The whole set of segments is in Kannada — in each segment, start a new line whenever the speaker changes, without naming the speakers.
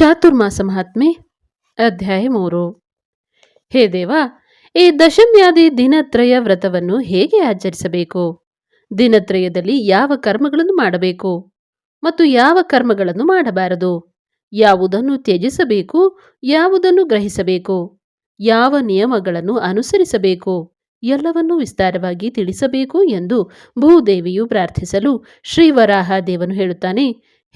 ಚಾತುರ್ಮಾಸ ಮಹಾತ್ಮೆ, ಅಧ್ಯಾಯ ಮೂರು. ಹೇ ದೇವ, ಈ ದಶಮ್ಯಾದಿ ದಿನತ್ರಯ ವ್ರತವನ್ನು ಹೇಗೆ ಆಚರಿಸಬೇಕು? ದಿನತ್ರಯದಲ್ಲಿ ಯಾವ ಕರ್ಮಗಳನ್ನು ಮಾಡಬೇಕು? ಮತ್ತು ಯಾವ ಕರ್ಮಗಳನ್ನು ಮಾಡಬಾರದು? ಯಾವುದನ್ನು ತ್ಯಜಿಸಬೇಕು, ಯಾವುದನ್ನು ಗ್ರಹಿಸಬೇಕು? ಯಾವ ನಿಯಮಗಳನ್ನು ಅನುಸರಿಸಬೇಕು? ಎಲ್ಲವನ್ನೂ ವಿಸ್ತಾರವಾಗಿ ತಿಳಿಸಬೇಕು ಎಂದು ಭೂದೇವಿಯು ಪ್ರಾರ್ಥಿಸಲು ಶ್ರೀವರಾಹ ದೇವನು ಹೇಳುತ್ತಾನೆ,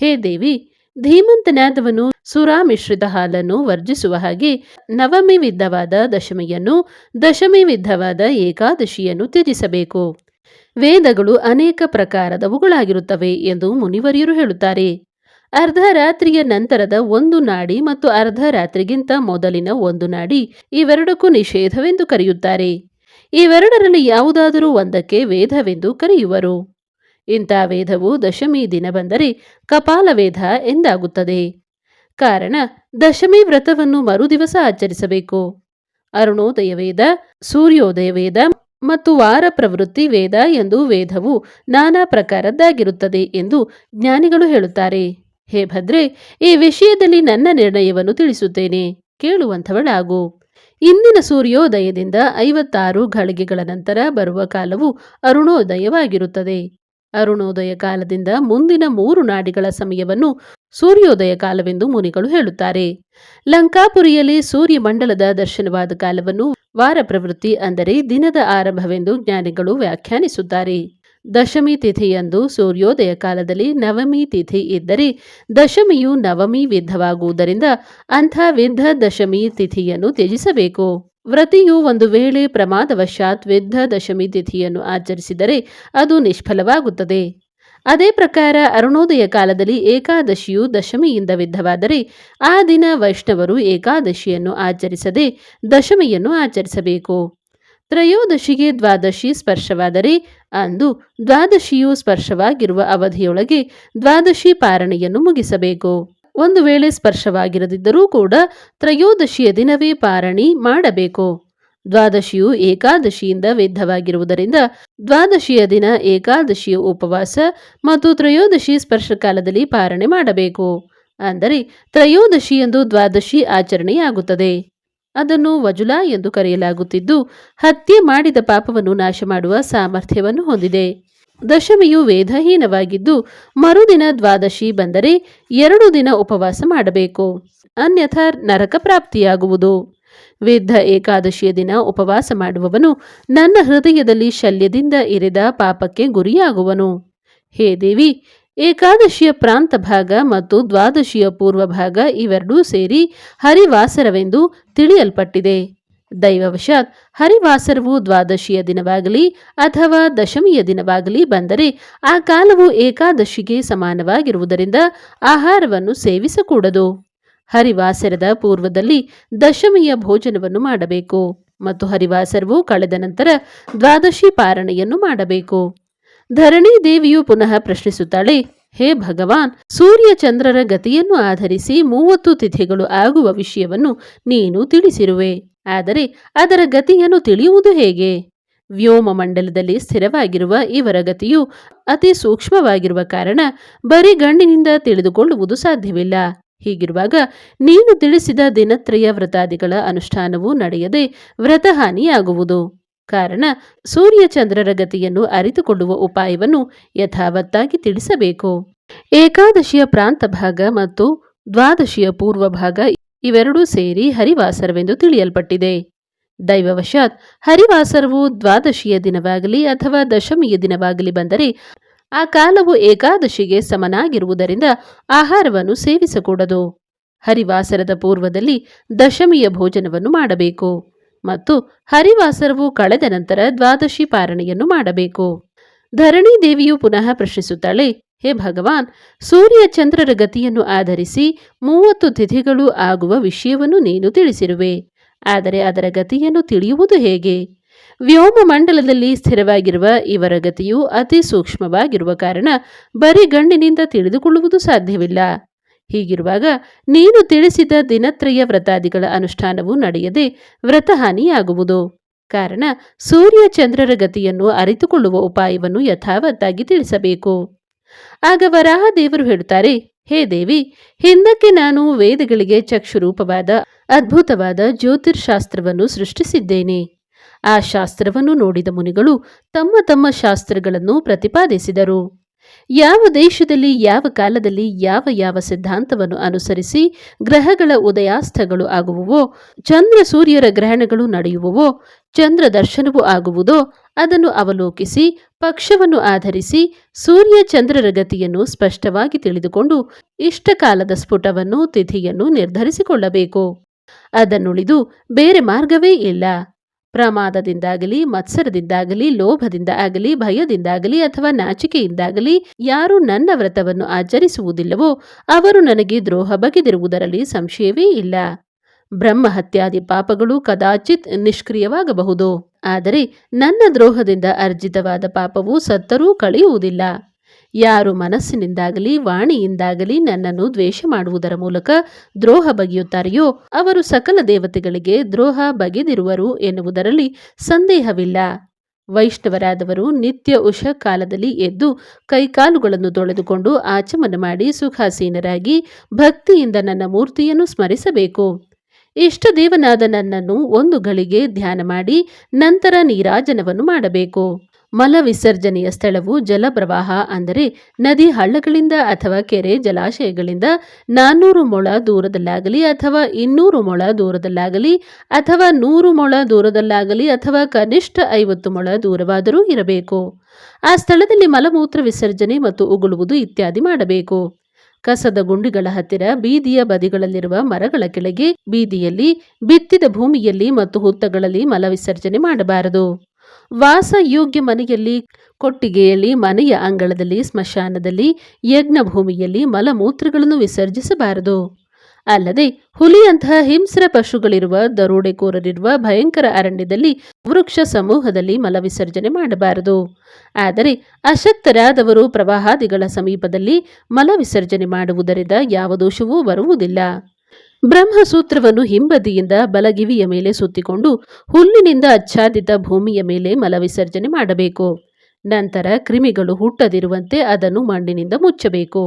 ಹೇ ದೇವಿ, ಧೀಮಂತನಾದವನು ಸುರಾಮಿಶ್ರಿತ ಹಾಲನ್ನು ವರ್ಜಿಸುವ ಹಾಗೆ ನವಮಿ ವಿದ್ಧವಾದ ದಶಮಿಯನ್ನು, ದಶಮಿ ವಿದ್ಧವಾದ ಏಕಾದಶಿಯನ್ನು ತ್ಯಜಿಸಬೇಕು. ವೇದಗಳು ಅನೇಕ ಪ್ರಕಾರದವುಗಳಾಗಿರುತ್ತವೆ ಎಂದು ಮುನಿವರಿಯರು ಹೇಳುತ್ತಾರೆ. ಅರ್ಧರಾತ್ರಿಯ ನಂತರದ ಒಂದು ನಾಡಿ ಮತ್ತು ಅರ್ಧರಾತ್ರಿಗಿಂತ ಮೊದಲಿನ ಒಂದು ನಾಡಿ ಇವೆರಡಕ್ಕೂ ನಿಷೇಧವೆಂದು ಕರೆಯುತ್ತಾರೆ. ಇವೆರಡರಲ್ಲಿ ಯಾವುದಾದರೂ ಒಂದಕ್ಕೆ ವೇದವೆಂದು ಕರೆಯುವರು. ಇಂಥ ವೇದವು ದಶಮಿ ದಿನ ಬಂದರೆ ಕಪಾಲ ವೇದ ಎಂದಾಗುತ್ತದೆ. ಕಾರಣ ದಶಮಿ ವ್ರತವನ್ನು ಮರುದಿವಸ ಆಚರಿಸಬೇಕು. ಅರುಣೋದಯ ವೇದ ಸೂರ್ಯೋದಯ ವೇದ ಮತ್ತು ವಾರ ಪ್ರವೃತ್ತಿ ವೇದ ಎಂದು ವೇದವು ನಾನಾ ಪ್ರಕಾರದ್ದಾಗಿರುತ್ತದೆ ಎಂದು ಜ್ಞಾನಿಗಳು ಹೇಳುತ್ತಾರೆ. ಹೇ ಭದ್ರೆ, ಈ ವಿಷಯದಲ್ಲಿ ನನ್ನ ನಿರ್ಣಯವನ್ನು ತಿಳಿಸುತ್ತೇನೆ. ಕೇಳುವಂಥವಳಾಗು. ಇಂದಿನ ಸೂರ್ಯೋದಯದಿಂದ ಐವತ್ತಾರು ಘಳಿಗೆಗಳ ನಂತರ ಬರುವ ಕಾಲವು ಅರುಣೋದಯವಾಗಿರುತ್ತದೆ. ಅರುಣೋದಯ ಕಾಲದಿಂದ ಮುಂದಿನ ಮೂರು ನಾಡಿಗಳ ಸಮಯವನ್ನು ಸೂರ್ಯೋದಯ ಕಾಲವೆಂದು ಮುನಿಗಳು ಹೇಳುತ್ತಾರೆ. ಲಂಕಾಪುರಿಯಲ್ಲಿ ಸೂರ್ಯಮಂಡಲದ ದರ್ಶನವಾದ ಕಾಲವನ್ನು ವಾರ ಪ್ರವೃತ್ತಿ ಅಂದರೆ ದಿನದ ಆರಂಭವೆಂದು ಜ್ಞಾನಿಗಳು ವ್ಯಾಖ್ಯಾನಿಸುತ್ತಾರೆ. ದಶಮಿ ತಿಥಿಯಂದು ಸೂರ್ಯೋದಯ ಕಾಲದಲ್ಲಿ ನವಮಿ ತಿಥಿ ಇದ್ದರೆ ದಶಮಿಯು ನವಮಿ ವಿದ್ಧವಾಗುವುದರಿಂದ ಅಂಥ ವಿದ್ಧ ದಶಮಿ ತಿಥಿಯನ್ನು ತ್ಯಜಿಸಬೇಕು. ವ್ರತಿಯು ಒಂದು ವೇಳೆ ಪ್ರಮಾದವಶಾತ್ ವಿದ್ಧ ದಶಮಿ ತಿಥಿಯನ್ನು ಆಚರಿಸಿದರೆ ಅದು ನಿಷ್ಫಲವಾಗುತ್ತದೆ. ಅದೇ ಪ್ರಕಾರ ಅರುಣೋದಯ ಕಾಲದಲ್ಲಿ ಏಕಾದಶಿಯು ದಶಮಿಯಿಂದ ವಿದ್ಧವಾದರೆ ಆ ದಿನ ವೈಷ್ಣವರು ಏಕಾದಶಿಯನ್ನು ಆಚರಿಸದೆ ದಶಮಿಯನ್ನು ಆಚರಿಸಬೇಕು. ತ್ರಯೋದಶಿಗೆ ದ್ವಾದಶಿ ಸ್ಪರ್ಶವಾದರೆ ಅಂದು ದ್ವಾದಶಿಯು ಸ್ಪರ್ಶವಾಗಿರುವ ಅವಧಿಯೊಳಗೆ ದ್ವಾದಶಿ ಪಾರಣೆಯನ್ನು ಮುಗಿಸಬೇಕು. ಒಂದು ವೇಳೆ ಸ್ಪರ್ಶವಾಗಿರದಿದ್ದರೂ ಕೂಡ ತ್ರಯೋದಶಿಯ ದಿನವೇ ಪಾರಣಿ ಮಾಡಬೇಕು. ದ್ವಾದಶಿಯು ಏಕಾದಶಿಯಿಂದ ವಿದ್ಧವಾಗಿರುವುದರಿಂದ ದ್ವಾದಶಿಯ ದಿನ, ಏಕಾದಶಿಯ ಉಪವಾಸ ಮತ್ತು ತ್ರಯೋದಶಿ ಸ್ಪರ್ಶ ಕಾಲದಲ್ಲಿ ಪಾರಣೆ ಮಾಡಬೇಕು. ಅಂದರೆ ತ್ರಯೋದಶಿಯಂದು ದ್ವಾದಶಿ ಆಚರಣೆಯಾಗುತ್ತದೆ. ಅದನ್ನು ವಜುಲಾ ಎಂದು ಕರೆಯಲಾಗುತ್ತಿದ್ದು, ಹತ್ಯೆ ಮಾಡಿದ ಪಾಪವನ್ನು ನಾಶ ಮಾಡುವ ಸಾಮರ್ಥ್ಯವನ್ನು ಹೊಂದಿದೆ. ದಶಮಿಯು ವೇದಹೀನವಾಗಿದ್ದು, ಮರುದಿನ ದ್ವಾದಶಿ ಬಂದರೆ ಎರಡು ದಿನ ಉಪವಾಸ ಮಾಡಬೇಕು. ಅನ್ಯಥಾ ನರಕ ಪ್ರಾಪ್ತಿಯಾಗುವುದು. ವಿದ್ಧ ಏಕಾದಶಿಯ ದಿನ ಉಪವಾಸ ಮಾಡುವವನು ನನ್ನ ಹೃದಯದಲ್ಲಿ ಶಲ್ಯದಿಂದ ಇರಿದ ಪಾಪಕ್ಕೆ ಗುರಿಯಾಗುವನು. ಹೇ ದೇವಿ, ಏಕಾದಶಿಯ ಪ್ರಾಂತ ಭಾಗ ಮತ್ತು ದ್ವಾದಶಿಯ ಪೂರ್ವ ಭಾಗ ಇವೆರಡೂ ಸೇರಿ ಹರಿವಾಸರವೆಂದು ತಿಳಿಯಲ್ಪಟ್ಟಿದೆ. ದೈವವಶಾತ್, ಹರಿವಾಸರವು ದ್ವಾದಶಿಯ ದಿನವಾಗಲಿ ಅಥವಾ ದಶಮಿಯ ದಿನವಾಗಲಿ ಬಂದರೆ ಆ ಕಾಲವು ಏಕಾದಶಿಗೆ ಸಮಾನವಾಗಿರುವುದರಿಂದ ಆಹಾರವನ್ನು ಸೇವಿಸಕೂಡದು. ಹರಿವಾಸರದ ಪೂರ್ವದಲ್ಲಿ ದಶಮಿಯ ಭೋಜನವನ್ನು ಮಾಡಬೇಕು ಮತ್ತು ಹರಿವಾಸರವು ಕಳೆದ ನಂತರ ದ್ವಾದಶಿ ಪಾರಣೆಯನ್ನು ಮಾಡಬೇಕು. ಧರಣಿ ದೇವಿಯು ಪುನಃ ಪ್ರಶ್ನಿಸುತ್ತಾಳೆ, ಹೇ ಭಗವಾನ್, ಸೂರ್ಯ ಚಂದ್ರರ ಗತಿಯನ್ನು ಆಧರಿಸಿ ಮೂವತ್ತು ತಿಥಿಗಳು ಆಗುವ ವಿಷಯವನ್ನು ನೀನು ತಿಳಿಸಿರುವೆ. ಆದರೆ ಅದರ ಗತಿಯನ್ನು ತಿಳಿಯುವುದು ಹೇಗೆ? ವ್ಯೋಮ ಮಂಡಲದಲ್ಲಿ ಸ್ಥಿರವಾಗಿರುವ ಇವರ ಗತಿಯು ಅತಿ ಸೂಕ್ಷ್ಮವಾಗಿರುವ ಕಾರಣ ಬರೀ ಗಂಡಿನಿಂದ ತಿಳಿದುಕೊಳ್ಳುವುದು ಸಾಧ್ಯವಿಲ್ಲ. ಹೀಗಿರುವಾಗ, ನೀನು ತಿಳಿಸಿದ ದಿನತ್ರಯ ವ್ರತಾದಿಗಳ ಅನುಷ್ಠಾನವು ನಡೆಯದೆ ವ್ರತಹಾನಿಯಾಗುವುದು. ಕಾರಣ ಸೂರ್ಯ ಚಂದ್ರರ ಗತಿಯನ್ನು ಅರಿತುಕೊಳ್ಳುವ ಉಪಾಯವನ್ನು ಯಥಾವತ್ತಾಗಿ ತಿಳಿಸಬೇಕು. ಏಕಾದಶಿಯ ಪ್ರಾಂತ ಭಾಗ ಮತ್ತು ದ್ವಾದಶಿಯ ಪೂರ್ವ ಭಾಗ ಇವೆರಡೂ ಸೇರಿ ಹರಿವಾಸರವೆಂದು ತಿಳಿಯಲ್ಪಟ್ಟಿದೆ. ದೈವವಶಾತ್, ಹರಿವಾಸರವು ದ್ವಾದಶಿಯ ದಿನವಾಗಲಿ ಅಥವಾ ದಶಮಿಯ ದಿನವಾಗಲಿ ಬಂದರೆ ಆ ಕಾಲವು ಏಕಾದಶಿಗೆ ಸಮನಾಗಿರುವುದರಿಂದ ಆಹಾರವನ್ನು ಸೇವಿಸಕೂಡದು. ಹರಿವಾಸರದ ಪೂರ್ವದಲ್ಲಿ ದಶಮಿಯ ಭೋಜನವನ್ನು ಮಾಡಬೇಕು ಮತ್ತು ಹರಿವಾಸರವು ಕಳೆದ ನಂತರ ದ್ವಾದಶಿ ಪಾರಣೆಯನ್ನು ಮಾಡಬೇಕು. ಧರಣಿ ದೇವಿಯು ಪುನಃ ಪ್ರಶ್ನಿಸುತ್ತಾಳೆ, ಹೇ ಭಗವಾನ್, ಸೂರ್ಯ ಚಂದ್ರರ ಗತಿಯನ್ನು ಆಧರಿಸಿ ಮೂವತ್ತು ತಿಥಿಗಳು ಆಗುವ ವಿಷಯವನ್ನು ನೀನು ತಿಳಿಸಿರುವೆ, ಆದರೆ ಅದರ ಗತಿಯನ್ನು ತಿಳಿಯುವುದು ಹೇಗೆ? ವ್ಯೋಮ ಮಂಡಲದಲ್ಲಿ ಸ್ಥಿರವಾಗಿರುವ ಇವರ ಗತಿಯು ಅತಿ ಸೂಕ್ಷ್ಮವಾಗಿರುವ ಕಾರಣ ಬರೀ ಗಂಡಿನಿಂದ ತಿಳಿದುಕೊಳ್ಳುವುದು ಸಾಧ್ಯವಿಲ್ಲ. ಹೀಗಿರುವಾಗ ನೀನು ತಿಳಿಸಿದ ದಿನತ್ರಯ ವ್ರತಾದಿಗಳ ಅನುಷ್ಠಾನವು ನಡೆಯದೆ ವ್ರತಹಾನಿಯಾಗುವುದು. ಕಾರಣ ಸೂರ್ಯ ಚಂದ್ರರ ಗತಿಯನ್ನು ಅರಿತುಕೊಳ್ಳುವ ಉಪಾಯವನ್ನು ಯಥಾವತ್ತಾಗಿ ತಿಳಿಸಬೇಕು. ಆಗ ವರಾಹ ದೇವರು ಹೇಳುತ್ತಾರೆ, ಹೇ ದೇವಿ, ಹಿಂದಕ್ಕೆ ನಾನು ವೇದಗಳಿಗೆ ಚಕ್ಷುರೂಪವಾದ ಅದ್ಭುತವಾದ ಜ್ಯೋತಿರ್ಶಾಸ್ತ್ರವನ್ನು ಸೃಷ್ಟಿಸಿದ್ದೇನೆ. ಆ ಶಾಸ್ತ್ರವನ್ನು ನೋಡಿದ ಮುನಿಗಳು ತಮ್ಮ ತಮ್ಮ ಶಾಸ್ತ್ರಗಳನ್ನು ಪ್ರತಿಪಾದಿಸಿದರು. ಯಾವ ದೇಶದಲ್ಲಿ, ಯಾವ ಕಾಲದಲ್ಲಿ, ಯಾವ ಯಾವ ಸಿದ್ಧಾಂತವನ್ನು ಅನುಸರಿಸಿ ಗ್ರಹಗಳ ಉದಯಾಸ್ತಗಳು ಆಗುವವೋ, ಚಂದ್ರ ಸೂರ್ಯರ ಗ್ರಹಣಗಳು ನಡೆಯುವವೋ, ಚಂದ್ರ ದರ್ಶನವೂ ಆಗುವುದೋ, ಅದನ್ನು ಅವಲೋಕಿಸಿ, ಪಕ್ಷವನ್ನು ಆಧರಿಸಿ, ಸೂರ್ಯ ಚಂದ್ರರ ಗತಿಯನ್ನು ಸ್ಪಷ್ಟವಾಗಿ ತಿಳಿದುಕೊಂಡು ಇಷ್ಟಕಾಲದ ಸ್ಫುಟವನ್ನು, ತಿಥಿಯನ್ನು ನಿರ್ಧರಿಸಿಕೊಳ್ಳಬೇಕು. ಅದನ್ನುಳಿದು ಬೇರೆ ಮಾರ್ಗವೇ ಇಲ್ಲ. ಪ್ರಮಾದದಿಂದಾಗಲಿ, ಮತ್ಸರದಿಂದಾಗಲಿ ಲೋಭದಿಂದ ಆಗಲಿ ಭಯದಿಂದಾಗಲಿ ಅಥವಾ ನಾಚಿಕೆಯಿಂದಾಗಲಿ ಯಾರು ನನ್ನ ವ್ರತವನ್ನು ಆಚರಿಸುವುದಿಲ್ಲವೋ ಅವರು ನನಗೆ ದ್ರೋಹ ಬಗೆದಿರುವುದರಲ್ಲಿ ಸಂಶಯವೇ ಇಲ್ಲ. ಬ್ರಹ್ಮಹತ್ಯಾದಿ ಪಾಪಗಳು ಕದಾಚಿತ್ ನಿಷ್ಕ್ರಿಯವಾಗಬಹುದು. ಆದರೆ ನನ್ನ ದ್ರೋಹದಿಂದ ಅರ್ಜಿತವಾದ ಪಾಪವು ಸತ್ತರೂ ಕಳೆಯುವುದಿಲ್ಲ. ಯಾರು ಮನಸ್ಸಿನಿಂದಾಗಲಿ, ವಾಣಿಯಿಂದಾಗಲಿ ನನ್ನನ್ನು ದ್ವೇಷ ಮಾಡುವುದರ ಮೂಲಕ ದ್ರೋಹ ಬಗೆಯುತ್ತಾರೆಯೋ, ಅವರು ಸಕಲ ದೇವತೆಗಳಿಗೆ ದ್ರೋಹ ಬಗೆದಿರುವರು ಎನ್ನುವುದರಲ್ಲಿ ಸಂದೇಹವಿಲ್ಲ. ವೈಷ್ಣವರಾದವರು ನಿತ್ಯ ಉಷ ಕಾಲದಲ್ಲಿ ಎದ್ದು ಕೈಕಾಲುಗಳನ್ನು ತೊಳೆದುಕೊಂಡು ಆಚಮನ ಮಾಡಿ ಸುಖಾಸೀನರಾಗಿ ಭಕ್ತಿಯಿಂದ ನನ್ನ ಮೂರ್ತಿಯನ್ನು ಸ್ಮರಿಸಬೇಕು. ಇಷ್ಟ ದೇವನಾದ ನನ್ನನ್ನು ಒಂದು ಗಳಿಗೆ ಧ್ಯಾನ ಮಾಡಿ ನಂತರ ನೀರಾಜನವನ್ನು ಮಾಡಬೇಕು. ಮಲ ವಿಸರ್ಜನೆಯ ಸ್ಥಳವು ಜಲಪ್ರವಾಹ ಅಂದರೆ ನದಿ ಹಳ್ಳಗಳಿಂದ ಅಥವಾ ಕೆರೆ ಜಲಾಶಯಗಳಿಂದ ನಾನ್ನೂರು ಮೊಳ ದೂರದಲ್ಲಾಗಲಿ ಅಥವಾ ಇನ್ನೂರು ಮೊಳ ದೂರದಲ್ಲಾಗಲಿ ಅಥವಾ ನೂರು ಮೊಳ ದೂರದಲ್ಲಾಗಲಿ ಅಥವಾ ಕನಿಷ್ಠ ಐವತ್ತು ಮೊಳ ದೂರವಾದರೂ ಇರಬೇಕು. ಆ ಸ್ಥಳದಲ್ಲಿ ಮಲಮೂತ್ರ ವಿಸರ್ಜನೆ ಮತ್ತು ಉಗುಳುವುದು ಇತ್ಯಾದಿ ಮಾಡಬೇಕು. ಕಸದ ಗುಂಡಿಗಳ ಹತ್ತಿರ ಬೀದಿಯ ಬದಿಗಳಲ್ಲಿರುವ ಮರಗಳ ಕೆಳಗೆ ಬೀದಿಯಲ್ಲಿ, ಬಿತ್ತಿದ ಭೂಮಿಯಲ್ಲಿ ಮತ್ತು ಹುತ್ತಗಳಲ್ಲಿ ಮಲ ವಿಸರ್ಜನೆ ಮಾಡಬಾರದು. ವಾಸ ಯೋಗ್ಯ ಮನೆಯಲ್ಲಿ, ಕೊಟ್ಟಿಗೆಯಲ್ಲಿ, ಮನೆಯ ಅಂಗಳದಲ್ಲಿ, ಸ್ಮಶಾನದಲ್ಲಿ ಯಜ್ಞ ಭೂಮಿಯಲ್ಲಿ ಮಲಮೂತ್ರಗಳನ್ನು ವಿಸರ್ಜಿಸಬಾರದು. ಅಲ್ಲದೆ, ಹುಲಿಯಂತಹ ಹಿಂಸ್ರ ಪಶುಗಳಿರುವ, ದರೋಡೆಕೋರರಿರುವ ಭಯಂಕರ ಅರಣ್ಯದಲ್ಲಿ ವೃಕ್ಷ ಸಮೂಹದಲ್ಲಿ ಮಲ ವಿಸರ್ಜನೆ ಮಾಡಬಾರದು. ಆದರೆ, ಅಶಕ್ತರಾದವರು ಪ್ರವಾಹಾದಿಗಳ ಸಮೀಪದಲ್ಲಿ ಮಲ ವಿಸರ್ಜನೆ ಮಾಡುವುದರಿಂದ ಯಾವ ದೋಷವೂ ಬರುವುದಿಲ್ಲ. ಬ್ರಹ್ಮಸೂತ್ರವನ್ನು ಹಿಂಬದಿಯಿಂದ ಬಲಗಿವಿಯ ಮೇಲೆ ಸುತ್ತಿಕೊಂಡು ಹುಲ್ಲಿನಿಂದ ಆಚ್ಛಾದಿತ ಭೂಮಿಯ ಮೇಲೆ ಮಲವಿಸರ್ಜನೆ ಮಾಡಬೇಕು. ನಂತರ ಕ್ರಿಮಿಗಳು ಹುಟ್ಟದಿರುವಂತೆ ಅದನ್ನು ಮಣ್ಣಿನಿಂದ ಮುಚ್ಚಬೇಕು.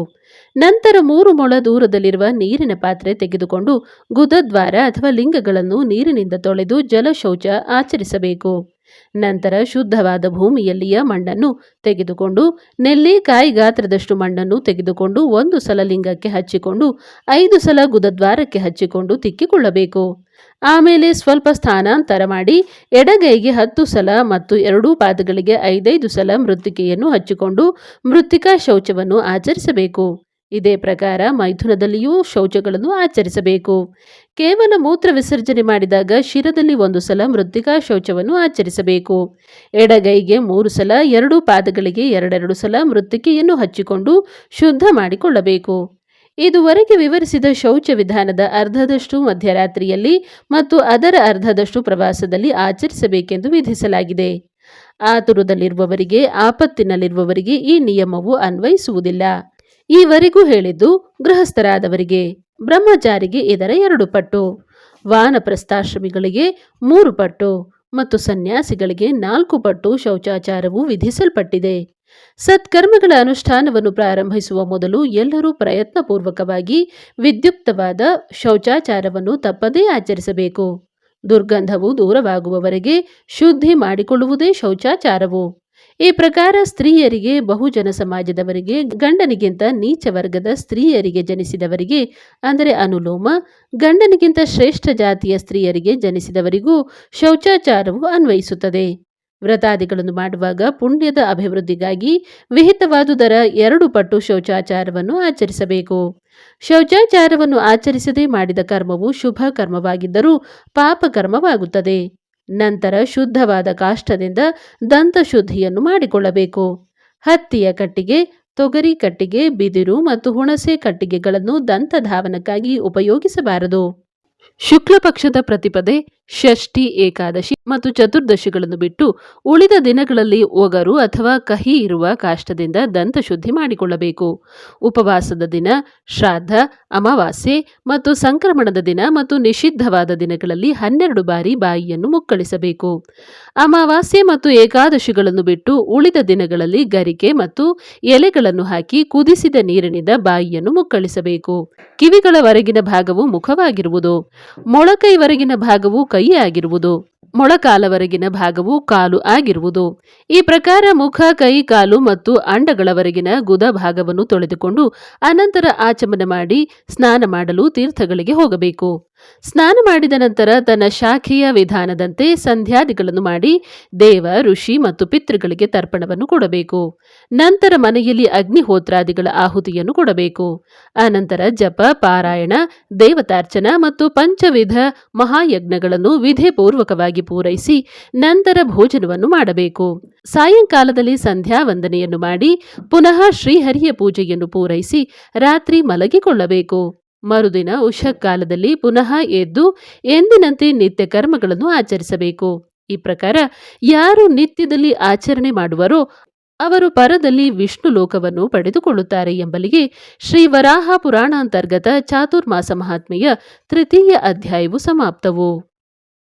ನಂತರ ಮೂರು ಮೊಳ ದೂರದಲ್ಲಿರುವ ನೀರಿನ ಪಾತ್ರೆ ತೆಗೆದುಕೊಂಡು ಗುದದ್ವಾರ ಅಥವಾ ಲಿಂಗಗಳನ್ನು ನೀರಿನಿಂದ ತೊಳೆದು ಜಲಶೌಚ ಆಚರಿಸಬೇಕು. ನಂತರ ಶುದ್ಧವಾದ ಭೂಮಿಯಲ್ಲಿಯ ಮಣ್ಣನ್ನು ತೆಗೆದುಕೊಂಡು ನೆಲ್ಲಿಕಾಯಿ ಗಾತ್ರದಷ್ಟು ಮಣ್ಣನ್ನು ತೆಗೆದುಕೊಂಡು ಒಂದು ಸಲ ಲಿಂಗಕ್ಕೆ ಹಚ್ಚಿಕೊಂಡು, ಐದು ಸಲ ಗುದದ್ವಾರಕ್ಕೆ ಹಚ್ಚಿಕೊಂಡು ತಿಕ್ಕಿಕೊಳ್ಳಬೇಕು. ಆಮೇಲೆ ಸ್ವಲ್ಪ ಸ್ಥಾನಾಂತರ ಮಾಡಿ, ಎಡಗೈಗೆ ಹತ್ತು ಸಲ ಮತ್ತು ಎರಡೂ ಪಾದಗಳಿಗೆ ಐದೈದು ಸಲ ಮೃತ್ತಿಕೆಯನ್ನು ಹಚ್ಚಿಕೊಂಡು ಮೃತ್ತಿಕಾ ಶೌಚವನ್ನು ಆಚರಿಸಬೇಕು. ಇದೇ ಪ್ರಕಾರ ಮೈಥುನದಲ್ಲಿಯೂ ಶೌಚಗಳನ್ನು ಆಚರಿಸಬೇಕು. ಕೇವಲ ಮೂತ್ರ ವಿಸರ್ಜನೆ ಮಾಡಿದಾಗ ಶಿರದಲ್ಲಿ ಒಂದು ಸಲ ಮೃತ್ತಿಕಾ ಶೌಚವನ್ನು ಆಚರಿಸಬೇಕು. ಎಡಗೈಗೆ ಮೂರು ಸಲ, ಎರಡೂ ಪಾದಗಳಿಗೆ ಎರಡೆರಡು ಸಲ ಮೃತ್ತಿಕೆಯನ್ನು ಹಚ್ಚಿಕೊಂಡು ಶುದ್ಧ ಮಾಡಿಕೊಳ್ಳಬೇಕು. ಇದುವರೆಗೆ ವಿವರಿಸಿದ ಶೌಚ ವಿಧಾನದ ಅರ್ಧದಷ್ಟು ಮಧ್ಯರಾತ್ರಿಯಲ್ಲಿ ಮತ್ತು ಅದರ ಅರ್ಧದಷ್ಟು ಪ್ರವಾಸದಲ್ಲಿ ಆಚರಿಸಬೇಕೆಂದು ವಿಧಿಸಲಾಗಿದೆ. ಆತುರದಲ್ಲಿರುವವರಿಗೆ, ಆಪತ್ತಿನಲ್ಲಿರುವವರಿಗೆ ಈ ನಿಯಮವು ಅನ್ವಯಿಸುವುದಿಲ್ಲ. ಈವರೆಗೂ ಹೇಳಿದ್ದು ಗೃಹಸ್ಥರಾದವರಿಗೆ, ಬ್ರಹ್ಮಚಾರಿಗೆ ಇದರ ಎರಡು ಪಟ್ಟು, ವಾನಪ್ರಸ್ಥಾಶ್ರಮಿಗಳಿಗೆ ಮೂರು ಪಟ್ಟು ಮತ್ತು ಸನ್ಯಾಸಿಗಳಿಗೆ ನಾಲ್ಕು ಪಟ್ಟು ಶೌಚಾಚಾರವು ವಿಧಿಸಲ್ಪಟ್ಟಿದೆ. ಸತ್ಕರ್ಮಗಳ ಅನುಷ್ಠಾನವನ್ನು ಪ್ರಾರಂಭಿಸುವ ಮೊದಲು ಎಲ್ಲರೂ ಪ್ರಯತ್ನಪೂರ್ವಕವಾಗಿ ವಿದ್ಯುಕ್ತವಾದ ಶೌಚಾಚಾರವನ್ನು ತಪ್ಪದೇ ಆಚರಿಸಬೇಕು. ದುರ್ಗಂಧವು ದೂರವಾಗುವವರೆಗೆ ಶುದ್ಧಿ ಮಾಡಿಕೊಳ್ಳುವುದೇ ಶೌಚಾಚಾರವು. ಈ ಪ್ರಕಾರ ಸ್ತ್ರೀಯರಿಗೆ ಬಹುಜನ ಸಮಾಜದವರಿಗೆ, ಗಂಡನಿಗಿಂತ ನೀಚ ವರ್ಗದ ಸ್ತ್ರೀಯರಿಗೆ ಜನಿಸಿದವರಿಗೆ, ಅಂದರೆ ಅನುಲೋಮ, ಗಂಡನಿಗಿಂತ ಶ್ರೇಷ್ಠ ಜಾತಿಯ ಸ್ತ್ರೀಯರಿಗೆ ಜನಿಸಿದವರಿಗೂ ಶೌಚಾಚಾರವು ಅನ್ವಯಿಸುತ್ತದೆ. ವ್ರತಾದಿಗಳನ್ನು ಮಾಡುವಾಗ ಪುಣ್ಯದ ಅಭಿವೃದ್ಧಿಗಾಗಿ ವಿಹಿತವಾದುದರ ಎರಡು ಪಟ್ಟು ಶೌಚಾಚಾರವನ್ನು ಆಚರಿಸಬೇಕು. ಶೌಚಾಚಾರವನ್ನು ಆಚರಿಸದೆ ಮಾಡಿದ ಕರ್ಮವು ಶುಭ ಕರ್ಮವಾಗಿದ್ದರೂ ಪಾಪ ಕರ್ಮವಾಗುತ್ತದೆ ನಂತರ ಶುದ್ಧವಾದ ಕಾಷ್ಟದಿಂದ ದಂತಶುದ್ಧಿಯನ್ನು ಮಾಡಿಕೊಳ್ಳಬೇಕು. ಹತ್ತಿಯ ಕಟ್ಟಿಗೆ, ತೊಗರಿ ಕಟ್ಟಿಗೆ, ಬಿದಿರು ಮತ್ತು ಹುಣಸೆ ಕಟ್ಟಿಗೆಗಳನ್ನು ದಂತಧಾವನಕ್ಕಾಗಿ ಉಪಯೋಗಿಸಬಾರದು. ಶುಕ್ಲ ಪಕ್ಷದ ಪ್ರತಿಪದೆ ಷಷ್ಠಿ ಏಕಾದಶಿ ಮತ್ತು ಚತುರ್ದಶಿಗಳನ್ನು ಬಿಟ್ಟು ಉಳಿದ ದಿನಗಳಲ್ಲಿ ಒಗರು ಅಥವಾ ಕಹಿ ಇರುವ ಕಾಷ್ಟದಿಂದ ದಂತ ಶುದ್ಧಿ ಮಾಡಿಕೊಳ್ಳಬೇಕು. ಉಪವಾಸದ ದಿನ, ಶ್ರಾದ್ದ, ಅಮಾವಾಸ್ಯೆ ಮತ್ತು ಸಂಕ್ರಮಣದ ದಿನ ಮತ್ತು ನಿಷಿದ್ಧವಾದ ದಿನಗಳಲ್ಲಿ ಹನ್ನೆರಡು ಬಾರಿ ಬಾಯಿಯನ್ನು ಮುಕ್ಕಳಿಸಬೇಕು. ಅಮಾವಾಸ್ಯೆ ಮತ್ತು ಏಕಾದಶಿಗಳನ್ನು ಬಿಟ್ಟು ಉಳಿದ ದಿನಗಳಲ್ಲಿ ಗರಿಕೆ ಮತ್ತು ಎಲೆಗಳನ್ನು ಹಾಕಿ ಕುದಿಸಿದ ನೀರಿನಿಂದ ಬಾಯಿಯನ್ನು ಮುಕ್ಕಳಿಸಬೇಕು. ಕಿವಿಗಳವರೆಗಿನ ಭಾಗವು ಮುಖವಾಗಿರುವುದು. ಮೊಳಕೈವರೆಗಿನ ಭಾಗವು ಕೈ ಆಗಿರುವುದು ಮೊಳಕಾಲವರೆಗಿನ ಭಾಗವು ಕಾಲು ಆಗಿರುವುದು. ಈ ಪ್ರಕಾರ ಮುಖ, ಕೈ, ಕಾಲು ಮತ್ತು ಅಂಡಗಳವರೆಗಿನ ಗುದ ಭಾಗವನ್ನು ತೊಳೆದುಕೊಂಡು ಅನಂತರ ಆಚಮನ ಮಾಡಿ ಸ್ನಾನ ಮಾಡಲು ತೀರ್ಥಗಳಿಗೆ ಹೋಗಬೇಕು. ಸ್ನಾನ ಮಾಡಿದ ನಂತರ ತನ್ನ ಶಾಖೆಯ ವಿಧಾನದಂತೆ ಸಂಧ್ಯಾದಿಗಳನ್ನು ಮಾಡಿ ದೇವ, ಋಷಿ ಮತ್ತು ಪಿತೃಗಳಿಗೆ ತರ್ಪಣವನ್ನು ಕೊಡಬೇಕು. ನಂತರ ಮನೆಯಲ್ಲಿ ಅಗ್ನಿಹೋತ್ರಾದಿಗಳ ಆಹುತಿಯನ್ನು ಕೊಡಬೇಕು. ಅನಂತರ ಜಪ, ಪಾರಾಯಣ, ದೇವತಾರ್ಚನ ಮತ್ತು ಪಂಚವಿಧ ಮಹಾಯಜ್ಞಗಳನ್ನು ವಿಧಿಪೂರ್ವಕವಾಗಿ ಪೂರೈಸಿ ನಂತರ ಭೋಜನವನ್ನು ಮಾಡಬೇಕು. ಸಾಯಂಕಾಲದಲ್ಲಿ ಸಂಧ್ಯಾ ವಂದನೆಯನ್ನು ಮಾಡಿ ಪುನಃ ಶ್ರೀಹರಿಯ ಪೂಜೆಯನ್ನು ಪೂರೈಸಿ ರಾತ್ರಿ ಮಲಗಿಕೊಳ್ಳಬೇಕು. ಮರುದಿನ ಉಷಕಾಲದಲ್ಲಿ ಪುನಃ ಎದ್ದು ಎಂದಿನಂತೆ ನಿತ್ಯ ಕರ್ಮಗಳನ್ನು ಆಚರಿಸಬೇಕು. ಈ ಪ್ರಕಾರ ಯಾರು ನಿತ್ಯದಲ್ಲಿ ಆಚರಣೆ ಮಾಡುವರೋ ಅವರು ಪರದಲ್ಲಿ ವಿಷ್ಣು ಲೋಕವನ್ನು ಪಡೆದುಕೊಳ್ಳುತ್ತಾರೆ ಎಂಬಲಿಗೆ ಶ್ರೀ ವರಾಹ ಪುರಾಣಾಂತರ್ಗತ ಚಾತುರ್ಮಾಸ ಮಹಾತ್ಮೆಯ ತೃತೀಯ ಅಧ್ಯಾಯವು ಸಮಾಪ್ತವು.